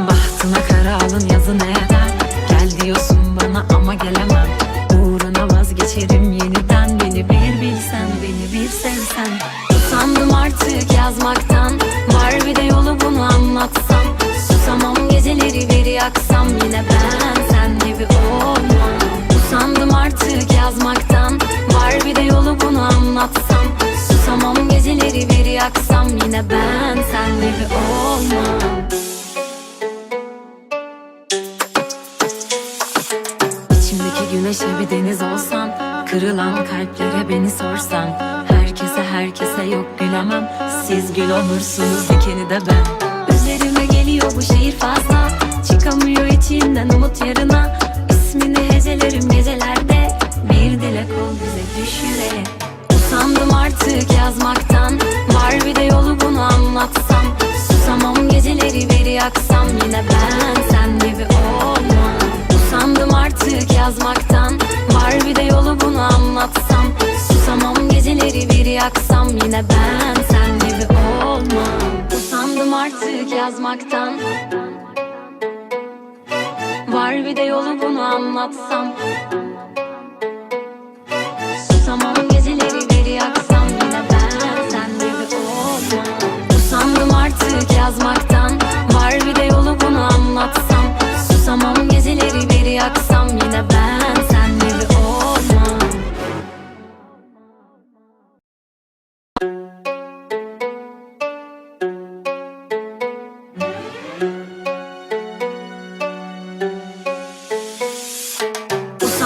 Bahtına kara alın yazı ne eder Gel diyorsun bana ama gelemem. Uğruna vazgeçerim yeniden. Beni bir bilsen beni bir sevsen. Usandım artık yazmaktan. Var bir de yolu bunu anlatsam. Susamam geceleri bir yaksam. Yine ben sen gibi olmam. Usandım artık yazmaktan. Var bir de yolu bunu anlatsam. Susamam geceleri bir yaksam. Yine ben sen gibi olmam güneşe bir deniz olsan Kırılan kalplere beni sorsan Herkese herkese yok gülemem Siz gül olursunuz dikeni de ben. Üzerime geliyor bu şehir fazla Çıkamıyor içimden umut yarına. İsmini hecelerim gecelerde Bir dilek ol bize düş yüreğe Usandım artık yazmaktan Var bir de yolu bunu anlatsam yaksam Yine ben sen gibi olmam. Usandım artık yazmaktan. Var bir de yolu bunu anlatsam. Susamam geceleri bir yaksam Yine ben sen gibi olmam. Usandım artık yazmaktan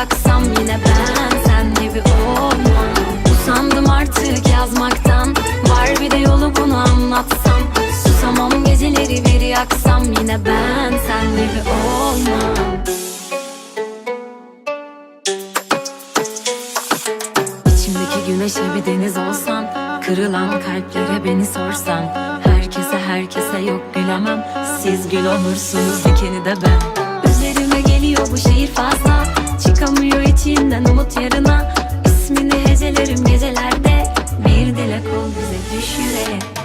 yaksam Yine ben sen gibi olmam. Usandım artık yazmaktan Var bir de yolu bunu anlatsam. Susamam geceleri bir yaksam Yine ben sen gibi olmam. İçimdeki güneşe bir deniz olsan Kırılan kalplere beni sorsan. Herkese herkese yok gülemem Siz gül olursunuz dikeni de ben. Üzerime geliyor bu şehir you there.